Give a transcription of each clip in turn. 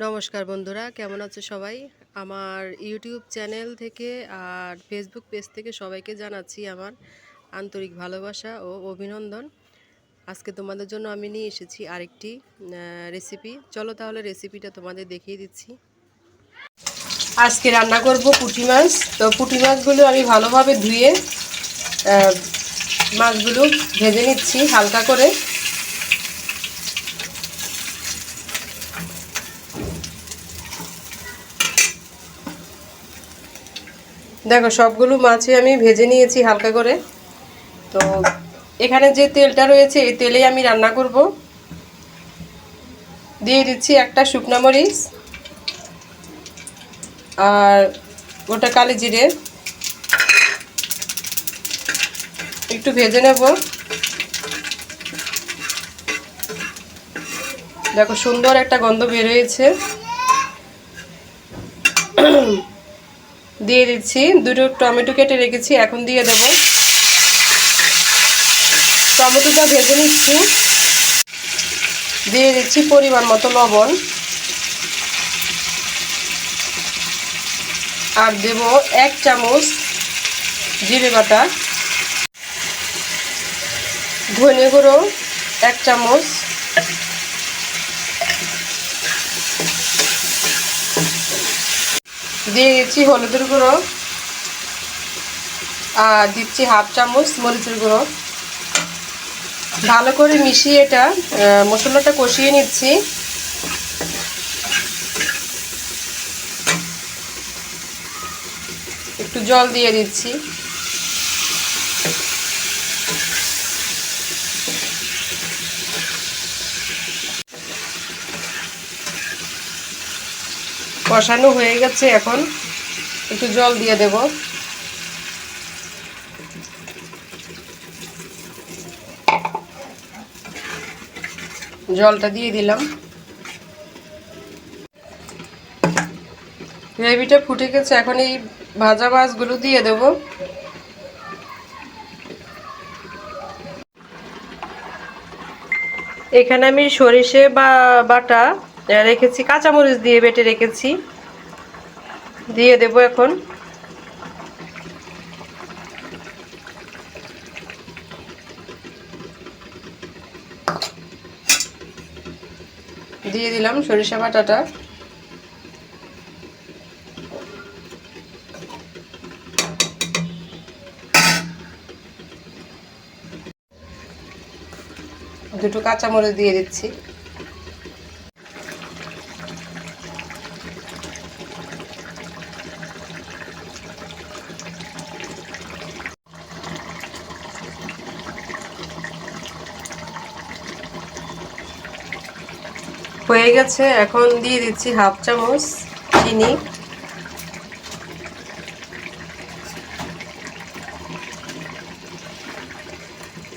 নমস্কার বন্ধুরা, কেমন আছো সবাই? আমার ইউটিউব চ্যানেল থেকে আর ফেসবুক পেজ থেকে সবাইকে জানাচ্ছি আমার আন্তরিক ভালোবাসা ও অভিনন্দন। আজকে তোমাদের জন্য আমি নিয়ে এসেছি আরেকটি রেসিপি চলো তাহলে রেসিপিটা তোমাদের দেখিয়ে দিচ্ছি। আজকে রান্না করব পুঁটি মাছ। তো পুঁটি মাছগুলো আমি ভালোভাবে ধুয়ে মাছগুলো ভেজে নিচ্ছি হালকা করে। দেখো, সবগুলো মাছই আমি ভেজে নিয়েছি হালকা করে। তো এখানে যে তেলটা রয়েছে, এই তেলেই আমি রান্না করব। দিয়ে দিচ্ছি একটা শুকনো মরিচ আর গোটা কালি জিরে। একটু ভেজে নেব। দেখো, সুন্দর একটা গন্ধ বের হয়েছে। দিয়ে দিচ্ছি। দুটো টমেটো কেটে রেখেছি, এখন দিয়ে দেব। টমেটোটা ভেজে নিচ্ছি। দিয়ে দিচ্ছি পরিমাণ মতো লবণ। আর দেব এক চামচ জিরে বাটা। ধনে গুঁড়ো এক চামচ দিয়ে দিচ্ছি হলুদের গুঁড়ো। আর দিচ্ছি হাফ চামচ মরিচের গুঁড়ো। ভালো করে মিশিয়ে এটা মশলাটা কষিয়ে নিচ্ছি। একটু জল দিয়ে দিচ্ছি। কষানো হয়ে গেছে এখন। একটু জল দিয়ে দেব। জলটা দিয়ে দিলাম। গ্রেভিটা ফুটে গেছে, এখন এই ভাজা মাছগুলো দিয়ে দেব। এখানে আমি সরিষে বা বাটা রেখেছি, কাঁচামরিচ দিয়ে বেটে রেখেছি। দিয়ে দেব এখন দিয়ে দিলাম সরিষা বাটাটা। দুটো কাঁচামরিচ দিয়ে দিচ্ছি। হয়ে গেছে। এখন দিয়ে দিচ্ছি হাফ চামচ চিনি।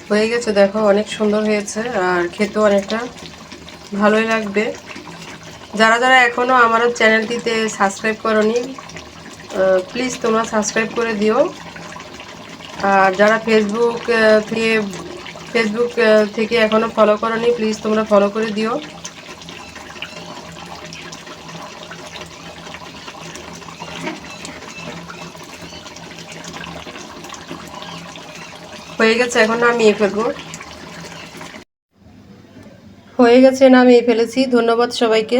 হয়ে গেছে, দেখো অনেক সুন্দর হয়েছে আর খেতেও অনেকটা ভালোই লাগবে। যারা যারা এখনও আমার চ্যানেলটিতে সাবস্ক্রাইব করনি প্লিজ তোমরা সাবস্ক্রাইব করে দিও। আর যারা ফেসবুক থেকে ফেসবুক থেকে এখনও ফলো করনি প্লিজ তোমরা ফলো করে দিও। হয়ে গেছে এখন নামিয়ে ফেলব। হয়ে গেছে নামিয়ে ফেলেছি ধন্যবাদ সবাইকে।